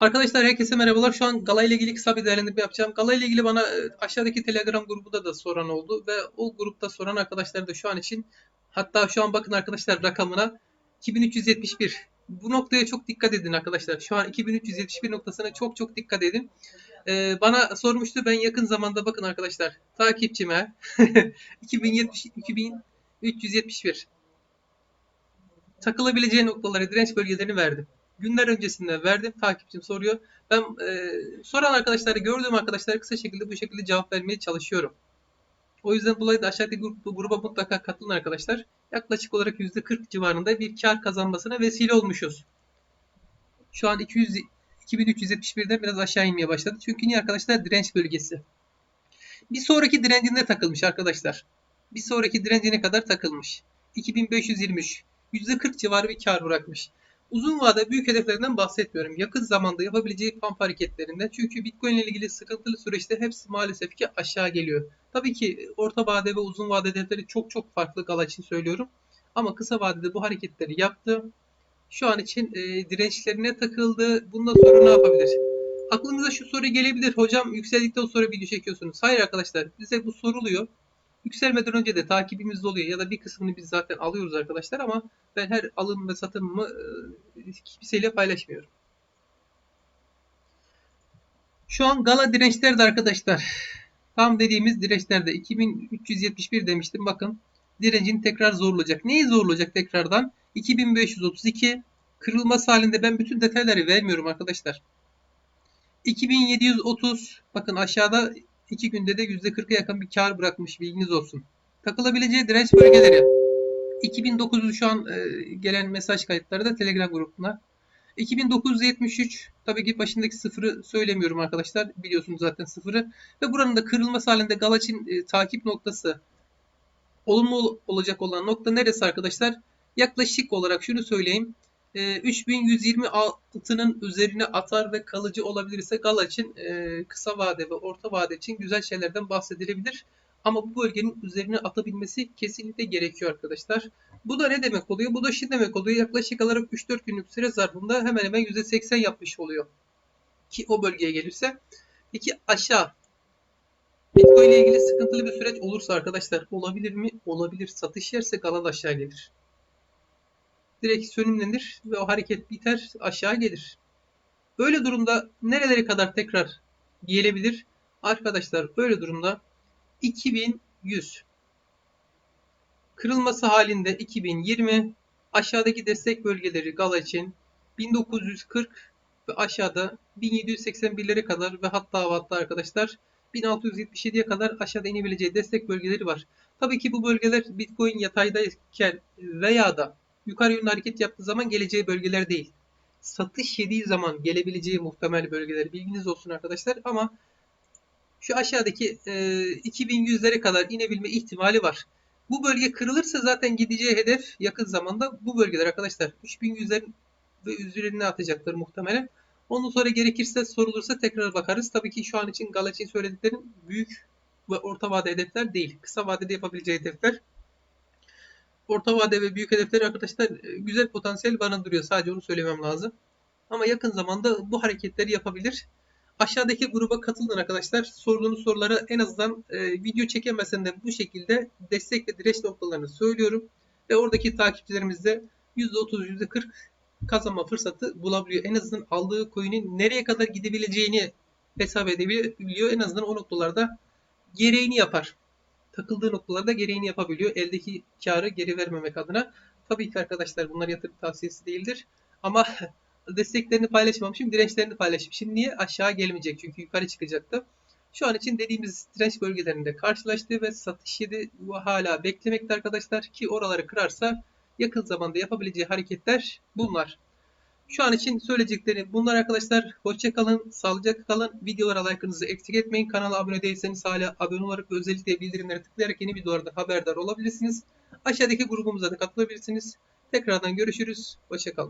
Arkadaşlar herkese merhabalar. Şu an Gala ile ilgili kısa bir değerlendirme yapacağım. Gala ile ilgili bana e, aşağıdaki Telegram grubunda da soran oldu ve o grupta soran arkadaşlar da şu an için hatta şu an bakın arkadaşlar rakamına 2371. Bu noktaya çok dikkat edin arkadaşlar. Şu an 2371 noktasına çok çok dikkat edin. Ee, bana sormuştu ben yakın zamanda bakın arkadaşlar takipçime 2070 2371 takılabileceği noktaları direnç bölgelerini verdim günler öncesinde verdim. Takipçim soruyor. Ben e, soran arkadaşları gördüğüm arkadaşlara kısa şekilde bu şekilde cevap vermeye çalışıyorum. O yüzden dolayı da aşağıdaki grup, bu gruba mutlaka katılın arkadaşlar. Yaklaşık olarak %40 civarında bir kar kazanmasına vesile olmuşuz. Şu an 200 2371'den biraz aşağı inmeye başladı. Çünkü niye arkadaşlar? Direnç bölgesi. Bir sonraki direncinde takılmış arkadaşlar. Bir sonraki direncine kadar takılmış. 2523. %40 civarı bir kar bırakmış. Uzun vade büyük hedeflerden bahsetmiyorum. Yakın zamanda yapabileceği pump hareketlerinden. Çünkü Bitcoin ile ilgili sıkıntılı süreçte hepsi maalesef ki aşağı geliyor. Tabii ki orta vade ve uzun vade hedefleri çok çok farklı Gala için söylüyorum. Ama kısa vadede bu hareketleri yaptı. Şu an için e, dirençlerine takıldı. Bundan sonra ne yapabilir? Aklınıza şu soru gelebilir. Hocam yükseldikten sonra video çekiyorsunuz. Hayır arkadaşlar bize bu soruluyor. Yükselmeden önce de takibimizde oluyor ya da bir kısmını biz zaten alıyoruz arkadaşlar ama ben her alım ve satımımı e, kimseyle paylaşmıyorum. Şu an gala dirençlerde arkadaşlar. Tam dediğimiz dirençlerde 2371 demiştim. Bakın direncin tekrar zorlayacak. Neyi zorlayacak tekrardan? 2532 kırılması halinde ben bütün detayları vermiyorum arkadaşlar. 2730 bakın aşağıda 2 günde de %40'a yakın bir kar bırakmış bilginiz olsun. Takılabileceği direnç bölgeleri 2900 şu an e, gelen mesaj kayıtları da Telegram grubuna. 2973 tabii ki başındaki sıfırı söylemiyorum arkadaşlar. Biliyorsunuz zaten sıfırı. Ve buranın da kırılması halinde Galaç'in e, takip noktası olumlu olacak olan nokta neresi arkadaşlar? Yaklaşık olarak şunu söyleyeyim. E, 3126'nın üzerine atar ve kalıcı olabilirse Gala için e, kısa vade ve orta vade için güzel şeylerden bahsedilebilir. Ama bu bölgenin üzerine atabilmesi kesinlikle gerekiyor arkadaşlar. Bu da ne demek oluyor? Bu da şu demek oluyor. Yaklaşık olarak 3-4 günlük süre zarfında hemen hemen %80 yapmış oluyor. Ki o bölgeye gelirse. İki aşağı. Bitcoin ile ilgili sıkıntılı bir süreç olursa arkadaşlar olabilir mi? Olabilir. Satış yerse kalan aşağı gelir. Direkt sönümlenir ve o hareket biter aşağı gelir. Böyle durumda nerelere kadar tekrar gelebilir? Arkadaşlar böyle durumda 2100 kırılması halinde 2020 aşağıdaki destek bölgeleri Gala için 1940 ve aşağıda 1781'lere kadar ve hatta hatta arkadaşlar 1677'ye kadar aşağıda inebileceği destek bölgeleri var. Tabii ki bu bölgeler Bitcoin yataydayken veya da yukarı yönlü hareket yaptığı zaman geleceği bölgeler değil. Satış yediği zaman gelebileceği muhtemel bölgeler bilginiz olsun arkadaşlar ama şu aşağıdaki e, 2100'lere kadar inebilme ihtimali var. Bu bölge kırılırsa zaten gideceği hedef yakın zamanda bu bölgeler arkadaşlar. 3100'lerin ve üzerine atacaktır muhtemelen. Ondan sonra gerekirse sorulursa tekrar bakarız. Tabii ki şu an için Galaçin söylediklerim büyük ve orta vade hedefler değil. Kısa vadede yapabileceği hedefler. Orta vade ve büyük hedefler arkadaşlar e, güzel potansiyel barındırıyor. Sadece onu söylemem lazım. Ama yakın zamanda bu hareketleri yapabilir. Aşağıdaki gruba katılın arkadaşlar. Sorduğunuz soruları en azından e, video çekemesen de bu şekilde destek ve direnç noktalarını söylüyorum. Ve oradaki takipçilerimiz de %30, %40 kazanma fırsatı bulabiliyor. En azından aldığı coin'in nereye kadar gidebileceğini hesap edebiliyor. En azından o noktalarda gereğini yapar. Takıldığı noktalarda gereğini yapabiliyor. Eldeki karı geri vermemek adına. Tabii ki arkadaşlar bunlar yatırım tavsiyesi değildir. Ama desteklerini paylaşmamışım, dirençlerini paylaşmışım. Niye? Aşağı gelmeyecek çünkü yukarı çıkacaktı. Şu an için dediğimiz direnç bölgelerinde karşılaştı ve satış yedi hala beklemekte arkadaşlar ki oraları kırarsa yakın zamanda yapabileceği hareketler bunlar. Şu an için söyleyeceklerim bunlar arkadaşlar. Hoşça kalın, sağlıcakla kalın. Videolara like'ınızı eksik etmeyin. Kanala abone değilseniz hala abone olarak özellikle bildirimleri tıklayarak yeni videolardan haberdar olabilirsiniz. Aşağıdaki grubumuza da katılabilirsiniz. Tekrardan görüşürüz. Hoşça kalın.